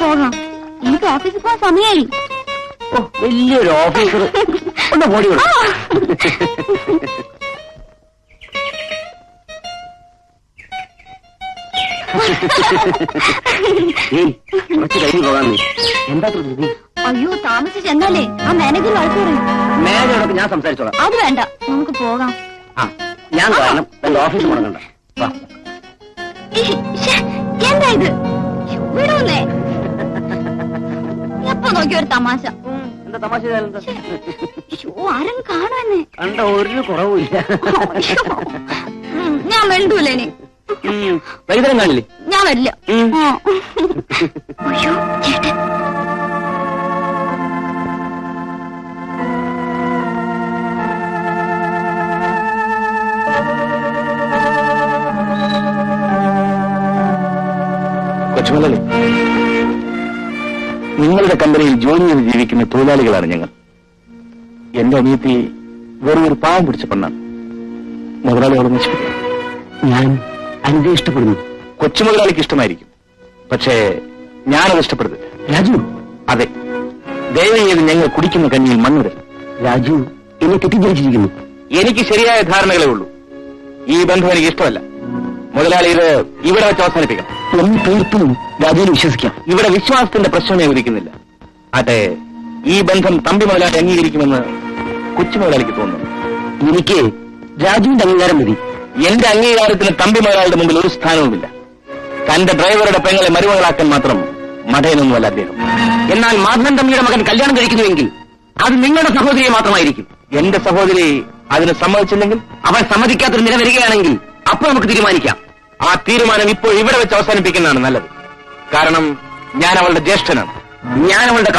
പോകാം. എനിക്ക് ഓഫീസിൽ പോകാൻ സമയമായി ഓ വലിയൊരു ഓഫീസർ ഒന്ന് പോടി വിടും കുറച്ച് കഴിഞ്ഞ് പോകാൻ നീ. എന്താ ധൃതി അയ്യോ താമസിച്ച് എന്നാലേ? ആ മാനേജർ വഴക്ക് പറയും. മേജോടൊക്കെ ഞാൻ സംസാരിച്ചോളാം. അത് വേണ്ട. നമുക്ക് പോകാം. ആ ഞാൻ കാരണം എന്റെ ഓഫീസ് മുടങ്ങണ്ട. വാ. എന്താ ഇത്? ശ്ശോ, വിടൂന്നേ എപ്പോ നോക്കിയ ഒരു തമാശ. എന്താ തമാശ ആരും കാണുമെന്നേ കണ്ട ഒരു കുറവില്ല. ഞാൻ വേണ്ടൂല വൈകുന്നേരം കാണില്ലേ? ഞാൻ വരില്ല. അയ്യോ ചേട്ടൻ. കൊച്ചുമുതലേ നിങ്ങളുടെ കമ്പനിയിൽ ജോലി ചെയ്ത് ജീവിക്കുന്ന തൊഴിലാളികളാണ് ഞങ്ങൾ. എന്റെ അനിയത്തി വെറും ഒരു പാവം പിടിച്ച പെണ്ണാണ്. മുതലാളികളെ നശിപ്പിക്കും ഞാൻ അനിതയെ ഇഷ്ടപ്പെടുന്നു. കൊച്ചു മുതലാളിക്ക് ഇഷ്ടമായിരിക്കും. പക്ഷേ ഞാനത് ഇഷ്ടപ്പെടുന്നില്ല. രാജു. അതെ. ദയവ് ചെയ്ത് ഞങ്ങൾ കുടിക്കുന്ന കഞ്ഞിയിൽ മണ്ണുര രാജു എന്നെ തെറ്റിദ്ധരിച്ചിരിക്കുന്നു. എനിക്ക് ശരിയായ ധാരണകളേ ഉള്ളൂ. ഈ ബന്ധം എനിക്ക് ഇഷ്ടമല്ല. മുതലാളി ഇത് ഇവിടെ വെച്ച് അവസാനിപ്പിക്കണം. ഒന്ന് തീർത്തും രാജുവിനെ വിശ്വസിക്കാം. ഇവിടെ വിശ്വാസത്തിന്റെ പ്രശ്നമേ ഉദിക്കുന്നില്ല അതെ. ഈ ബന്ധം തമ്പി മുതലാളി അംഗീകരിക്കുമെന്ന് കൊച്ചു മുതലാളിക്ക് തോന്നുന്നു. എനിക്ക് രാജുവിന്റെ അംഗീകാരം മതി. എന്റെ അംഗീകാരത്തിന് തമ്പി മുതലാളിയുടെ മുമ്പിൽ ഒരു സ്ഥാനവുമില്ല. തന്റെ ഡ്രൈവറുടെ പെങ്ങളെ മരുമകളാക്കാൻ മാത്രം മടയനൊന്നുമല്ല അദ്ദേഹം. എന്നാൽ മാധവൻ തമ്മിയുടെ മകൻ കല്യാണം കഴിക്കുന്നുവെങ്കിൽ അത് നിങ്ങളുടെ സഹോദരിയെ മാത്രമായിരിക്കും. എന്റെ സഹോദരി അതിന് സമ്മതിച്ചില്ലെങ്കിൽ അവൻ സമ്മതിക്കാത്തൊരു നില വരികയാണെങ്കിൽ അപ്പോൾ നമുക്ക് തീരുമാനിക്കാം. ആ തീരുമാനം ഇപ്പോൾ ഇവിടെ വെച്ച് അവസാനിപ്പിക്കുന്നതാണ് നല്ലത്. കാരണം ഞാൻ അവളുടെ ജ്യേഷ്ഠനാണ്. ഞാൻ അവളുടെ